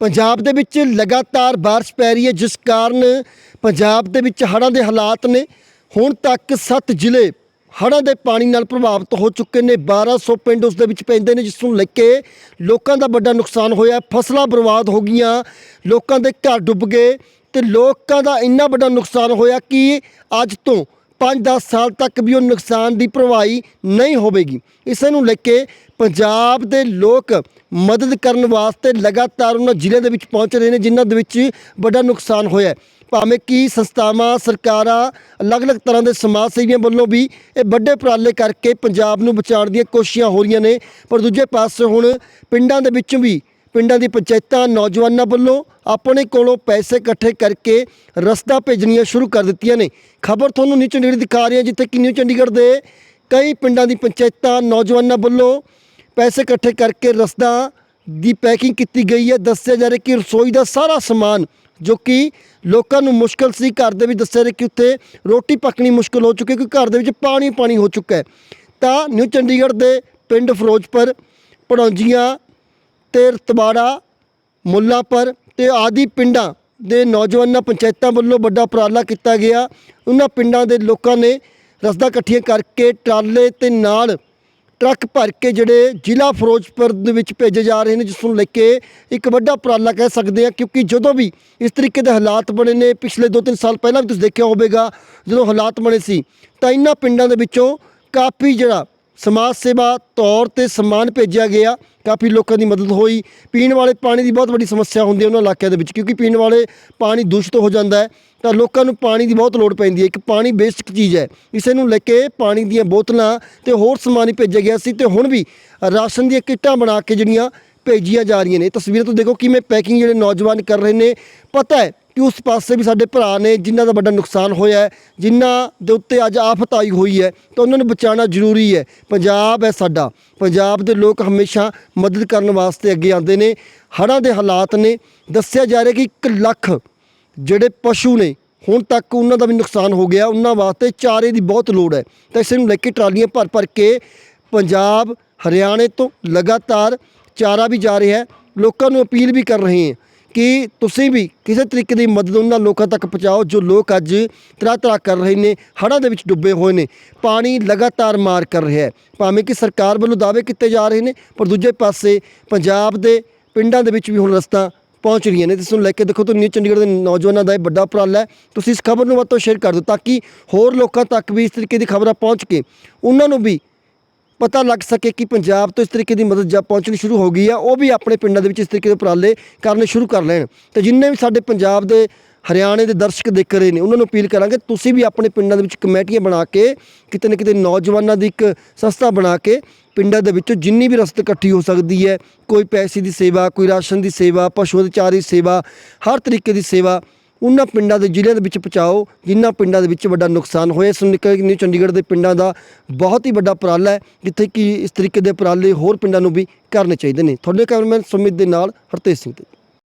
ਪੰਜਾਬ ਦੇ ਵਿੱਚ ਲਗਾਤਾਰ ਬਾਰਿਸ਼ ਪੈ ਰਹੀ ਹੈ, ਜਿਸ ਕਾਰਨ ਪੰਜਾਬ ਦੇ ਵਿੱਚ ਹੜ੍ਹਾਂ ਦੇ ਹਾਲਾਤ ਨੇ। ਹੁਣ ਤੱਕ 7 ਜ਼ਿਲ੍ਹੇ ਹੜ੍ਹਾਂ ਦੇ ਪਾਣੀ ਨਾਲ ਪ੍ਰਭਾਵਿਤ ਹੋ ਚੁੱਕੇ ਨੇ। 1200 ਪਿੰਡ ਉਸ ਦੇ ਵਿੱਚ ਪੈਂਦੇ ਨੇ, ਜਿਸ ਨੂੰ ਲੈ ਕੇ ਲੋਕਾਂ ਦਾ ਵੱਡਾ ਨੁਕਸਾਨ ਹੋਇਆ। ਫਸਲਾਂ ਬਰਬਾਦ ਹੋ ਗਈਆਂ, ਲੋਕਾਂ ਦੇ ਘਰ ਡੁੱਬ ਗਏ ਤੇ ਲੋਕਾਂ ਦਾ ਇੰਨਾ ਵੱਡਾ ਨੁਕਸਾਨ ਹੋਇਆ ਕਿ ਅੱਜ ਤੋਂ 5-10 ਸਾਲ ਤੱਕ ਵੀ ਉਹ ਨੁਕਸਾਨ ਦੀ ਭਰਵਾਈ ਨਹੀਂ ਹੋਵੇਗੀ। ਇਸੇ ਨੂੰ ਲੈ ਕੇ ਪੰਜਾਬ ਦੇ ਲੋਕ ਮਦਦ ਕਰਨ ਵਾਸਤੇ ਲਗਾਤਾਰ ਉਹਨਾਂ ਜ਼ਿਲ੍ਹਿਆਂ ਦੇ ਵਿੱਚ ਪਹੁੰਚ ਰਹੇ ਨੇ, ਜਿਨ੍ਹਾਂ ਦੇ ਵਿੱਚ ਵੱਡਾ ਨੁਕਸਾਨ ਹੋਇਆ ਭਾਵੇਂ ਕਿ ਸੰਸਥਾਵਾਂ, ਸਰਕਾਰਾਂ, ਅਲੱਗ-ਅਲੱਗ ਤਰ੍ਹਾਂ ਦੇ ਸਮਾਜ ਸੇਵੀਆਂ ਵੱਲੋਂ ਵੀ ਇਹ ਵੱਡੇ ਉਪਰਾਲੇ ਕਰਕੇ ਪੰਜਾਬ ਨੂੰ ਬਚਾਉਣ ਦੀਆਂ ਕੋਸ਼ਿਸ਼ਾਂ ਹੋ ਰਹੀਆਂ ਨੇ। ਪਰ ਦੂਜੇ ਪਾਸੇ ਹੁਣ ਪਿੰਡਾਂ ਦੇ ਵਿੱਚ ਵੀ, ਪਿੰਡਾਂ ਦੀ ਪੰਚਾਇਤਾਂ, ਨੌਜਵਾਨਾਂ ਵੱਲੋਂ ਆਪਣੇ ਕੋਲੋਂ ਪੈਸੇ ਇਕੱਠੇ ਕਰਕੇ ਰਸਤਾ ਭੇਜਣੀਆਂ ਸ਼ੁਰੂ ਕਰ ਦਿੱਤੀਆਂ ਨੇ। ਖਬਰ ਤੁਹਾਨੂੰ ਨਿਊ ਚੰਡੀਗੜ੍ਹ ਦਿਖਾ ਰਹੇ ਹਾਂ, ਜਿੱਥੇ ਕਿ ਨਿਊ ਚੰਡੀਗੜ੍ਹ ਦੇ ਕਈ ਪਿੰਡਾਂ ਦੀ ਪੰਚਾਇਤਾਂ, ਨੌਜਵਾਨਾਂ ਵੱਲੋਂ ਪੈਸੇ ਇਕੱਠੇ ਕਰਕੇ ਰਸਦਾਂ ਦੀ ਪੈਕਿੰਗ ਕੀਤੀ ਗਈ ਹੈ। ਦੱਸਿਆ ਜਾ ਰਿਹਾ ਕਿ ਰਸੋਈ ਦਾ ਸਾਰਾ ਸਮਾਨ ਜੋ ਕਿ ਲੋਕਾਂ ਨੂੰ ਮੁਸ਼ਕਲ ਸੀ, ਘਰ ਦੇ ਵਿੱਚ ਦੱਸਿਆ ਰਿਹਾ ਕਿ ਉੱਥੇ ਰੋਟੀ ਪੱਕਣੀ ਮੁਸ਼ਕਲ ਹੋ ਚੁੱਕੀ ਕਿਉਂਕਿ ਘਰ ਦੇ ਵਿੱਚ ਪਾਣੀ ਪਾਣੀ ਹੋ ਚੁੱਕਾ ਹੈ। ਤਾਂ ਨਿਊ ਚੰਡੀਗੜ੍ਹ ਦੇ ਪਿੰਡ ਫਿਰੋਜ਼ਪੁਰ, ਪੜੌਂਜੀਆਂ ਤੇ ਰਤਵਾੜਾ, ਮੁੱਲਾਪੁਰ ਤੇ ਆਦਿ ਪਿੰਡਾਂ ਦੇ ਨੌਜਵਾਨਾਂ, ਪੰਚਾਇਤਾਂ ਵੱਲੋਂ ਵੱਡਾ ਉਪਰਾਲਾ ਕੀਤਾ ਗਿਆ। ਉਹਨਾਂ ਪਿੰਡਾਂ ਦੇ ਲੋਕਾਂ ਨੇ ਰਸਦਾ ਇਕੱਠੀਆਂ ਕਰਕੇ ਟਰਾਲੇ ਤੇ ਨਾਲ ਟਰੱਕ ਭਰ ਕੇ ਜਿਹੜੇ ਜ਼ਿਲ੍ਹਾ ਫਿਰੋਜ਼ਪੁਰ ਦੇ ਵਿੱਚ ਭੇਜੇ ਜਾ ਰਹੇ ਨੇ, ਜਿਸ ਨੂੰ ਲੈ ਕੇ ਇੱਕ ਵੱਡਾ ਉਪਰਾਲਾ ਕਹਿ ਸਕਦੇ ਆ ਕਿਉਂਕਿ ਜਦੋਂ ਵੀ ਇਸ ਤਰੀਕੇ ਦੇ ਹਾਲਾਤ ਬਣੇ ਨੇ, ਪਿਛਲੇ 2-3 ਸਾਲ ਪਹਿਲਾਂ ਵੀ ਤੁਸੀਂ ਦੇਖਿਆ ਹੋਵੇਗਾ, ਜਦੋਂ ਹਾਲਾਤ ਬਣੇ ਸੀ, ਤਾਂ ਇਹਨਾਂ ਪਿੰਡਾਂ ਦੇ ਵਿੱਚੋਂ ਕਾਫੀ ਜਿਹੜਾ ਸਮਾਜ ਸੇਵਾ ਤੌਰ ਤੇ ਸਮਾਨ ਭੇਜਿਆ ਗਿਆ। ਕਾਫੀ ਲੋਕਾਂ ਦੀ ਮਦਦ ਹੋਈ। ਪੀਣ ਵਾਲੇ ਪਾਣੀ ਦੀ ਬਹੁਤ ਵੱਡੀ ਸਮੱਸਿਆ ਹੁੰਦੀ ਹੈ ਉਹਨਾਂ ਇਲਾਕਿਆਂ ਦੇ ਵਿੱਚ, ਕਿਉਂਕਿ ਪੀਣ ਵਾਲੇ ਪਾਣੀ ਦੂਸ਼ਿਤ ਹੋ ਜਾਂਦਾ ਹੈ, ਤਾਂ ਲੋਕਾਂ ਨੂੰ ਪਾਣੀ ਦੀ ਬਹੁਤ ਲੋੜ ਪੈਂਦੀ ਹੈ। ਇੱਕ ਪਾਣੀ ਬੇਸਿਕ ਚੀਜ਼ ਹੈ? ਇਸੇ ਨੂੰ ਲੈ ਕੇ ਪਾਣੀ ਦੀਆਂ ਬੋਤਲਾਂ ਤੇ ਹੋਰ ਸਮਾਨ ਹੀ ਭੇਜਿਆ ਗਿਆ ਸੀ ਤੇ ਹੁਣ ਵੀ ਰਾਸ਼ਨ ਦੀਆਂ ਕਿੱਟਾਂ ਬਣਾ ਕੇ ਜਿਹੜੀਆਂ ਭੇਜੀਆਂ ਜਾ ਰਹੀਆਂ ਨੇ। ਤਸਵੀਰਾਂ ਤੋਂ ਦੇਖੋ ਕਿਵੇਂ ਪੈਕਿੰਗ ਜਿਹੜੇ ਨੌਜਵਾਨ ਕਰ ਰਹੇ ਨੇ। ਪਤਾ ਹੈ ਕਿ ਉਸ ਪਾਸੇ ਵੀ ਸਾਡੇ ਭਰਾ ਨੇ ਜਿਨ੍ਹਾਂ ਦਾ ਵੱਡਾ ਨੁਕਸਾਨ ਹੋਇਆ ਹੈ, ਜਿਨ੍ਹਾਂ ਦੇ ਉੱਤੇ ਅੱਜ ਆਫਤ ਆਈ ਹੋਈ ਹੈ, ਤਾਂ ਉਹਨਾਂ ਨੂੰ ਬਚਾਉਣਾ ਜ਼ਰੂਰੀ ਹੈ। ਪੰਜਾਬ ਹੈ ਸਾਡਾ। ਪੰਜਾਬ ਦੇ ਲੋਕ ਹਮੇਸ਼ਾ ਮਦਦ ਕਰਨ ਵਾਸਤੇ ਅੱਗੇ ਆਉਂਦੇ ਨੇ। ਹੜ੍ਹਾਂ ਦੇ ਹਾਲਾਤ ਨੇ। ਦੱਸਿਆ ਜਾ ਰਿਹਾ ਕਿ 1 ਲੱਖ ਜਿਹੜੇ ਪਸ਼ੂ ਨੇ, ਹੁਣ ਤੱਕ ਉਹਨਾਂ ਦਾ ਵੀ ਨੁਕਸਾਨ ਹੋ ਗਿਆ। ਉਹਨਾਂ ਵਾਸਤੇ ਚਾਰੇ ਦੀ ਬਹੁਤ ਲੋੜ ਹੈ। ਤਾਂ ਇਸੇ ਨੂੰ ਲੈ ਕੇ ਟਰਾਲੀਆਂ ਭਰ ਭਰ ਕੇ ਪੰਜਾਬ, ਹਰਿਆਣੇ ਤੋਂ ਲਗਾਤਾਰ ਚਾਰਾ ਵੀ ਜਾ ਰਿਹਾ ਹੈ। ਲੋਕਾਂ ਨੂੰ ਅਪੀਲ ਵੀ ਕਰ ਰਹੇ ਹਾਂ। ਕਿ ਤੁਸੀਂ ਵੀ ਕਿਸੇ ਤਰੀਕੇ ਦੀ ਮਦਦ ਉਹਨਾਂ ਲੋਕਾਂ ਤੱਕ ਪਹੁੰਚਾਓ ਜੋ ਲੋਕ ਅੱਜ ਤਰਾ ਤਰਾ ਕਰ ਰਹੇ ਨੇ, ਹੜ੍ਹਾਂ ਦੇ ਵਿੱਚ ਡੁੱਬੇ ਹੋਏ ਨੇ, ਪਾਣੀ ਲਗਾਤਾਰ ਮਾਰ ਕਰ ਰਿਹਾ ਹੈ। ਭਾਵੇਂ ਕਿ ਸਰਕਾਰ ਵੱਲੋਂ ਦਾਅਵੇ ਕੀਤੇ ਜਾ ਰਹੇ ਨੇ, ਪਰ ਦੂਜੇ ਪਾਸੇ ਪੰਜਾਬ ਦੇ ਪਿੰਡਾਂ ਦੇ ਵਿੱਚ ਵੀ ਹੁਣ ਰਸਤਾ ਪਹੁੰਚ ਰਹੀਆਂ ਨੇ। ਤੇ ਇਸ ਨੂੰ ਲੈ ਕੇ ਦੇਖੋ ਤਾਂ ਨਿਊ ਚੰਡੀਗੜ੍ਹ ਦੇ ਨੌਜਵਾਨਾਂ ਦਾ ਇਹ ਵੱਡਾ ਉਪਰਾਲਾ ਹੈ। ਤੁਸੀਂ ਇਸ ਖਬਰ ਨੂੰ ਵੱਧ ਤੋਂ ਸ਼ੇਅਰ ਕਰ ਦਿਓ ਤਾਂ ਕਿ ਹੋਰ ਲੋਕਾਂ ਤੱਕ ਵੀ ਇਸ ਤਰੀਕੇ ਦੀ ਖਬਰਾਂ ਪਹੁੰਚ ਕੇ ਉਹਨਾਂ ਨੂੰ ਵੀ ਪਤਾ ਲੱਗ ਸਕੇ ਕਿ ਪੰਜਾਬ ਤੋਂ ਇਸ ਤਰੀਕੇ ਦੀ ਮਦਦ ਜਾਂ ਪਹੁੰਚਣੀ ਸ਼ੁਰੂ ਹੋ ਗਈ ਆ, ਉਹ ਵੀ ਆਪਣੇ ਪਿੰਡਾਂ ਦੇ ਵਿੱਚ ਇਸ ਤਰੀਕੇ ਦੇ ਉਪਰਾਲੇ ਕਰਨੇ ਸ਼ੁਰੂ ਕਰ ਲੈਣ। ਤੇ ਜਿੰਨੇ ਵੀ ਸਾਡੇ ਪੰਜਾਬ ਦੇ ਹਰਿਆਣੇ ਦੇ ਦਰਸ਼ਕ ਦੇਖ ਰਹੇ ਨੇ, ਉਹਨਾਂ ਨੂੰ ਅਪੀਲ ਕਰਾਂਗੇ ਤੁਸੀਂ ਵੀ ਆਪਣੇ ਪਿੰਡਾਂ ਦੇ ਵਿੱਚ ਕਮੇਟੀਆਂ ਬਣਾ ਕੇ, ਕਿਤੇ ਨਾ ਕਿਤੇ ਨੌਜਵਾਨਾਂ ਦੀ ਇੱਕ ਸੰਸਥਾ ਬਣਾ ਕੇ ਪਿੰਡਾਂ ਦੇ ਵਿੱਚੋਂ ਜਿੰਨੀ ਵੀ ਰਸਤ ਇਕੱਠੀ ਹੋ ਸਕਦੀ ਹੈ, ਕੋਈ ਪੈਸੇ ਦੀ ਸੇਵਾ, ਕੋਈ ਰਾਸ਼ਨ ਦੀ ਸੇਵਾ, ਪਸ਼ੂਆਂ ਦੀ ਚਾਰੇ ਦੀ ਸੇਵਾ, ਹਰ ਤਰੀਕੇ ਦੀ ਸੇਵਾ ਉਹਨਾਂ ਪਿੰਡਾਂ ਦੇ ਜ਼ਿਲ੍ਹਿਆਂ ਦੇ ਵਿੱਚ ਪਹੁੰਚਾਓ, ਜਿਨ੍ਹਾਂ ਪਿੰਡਾਂ ਦੇ ਵਿੱਚ ਵੱਡਾ ਨੁਕਸਾਨ ਹੋਇਆ। ਇਸ ਨੂੰ ਨਿਊ ਚੰਡੀਗੜ੍ਹ ਦੇ ਪਿੰਡਾਂ ਦਾ ਬਹੁਤ ਹੀ ਵੱਡਾ ਉਪਰਾਲਾ ਹੈ, ਜਿੱਥੇ ਕਿ ਇਸ ਤਰੀਕੇ ਦੇ ਉਪਰਾਲੇ ਹੋਰ ਪਿੰਡਾਂ ਨੂੰ ਵੀ ਕਰਨੇ ਚਾਹੀਦੇ ਨੇ। ਤੁਹਾਡੇ ਕੈਮਰਾਮੈਨ ਸੁਮਿਤ ਦੇ ਨਾਲ ਹਰਤੇਜ ਸਿੰਘ ਤੇ।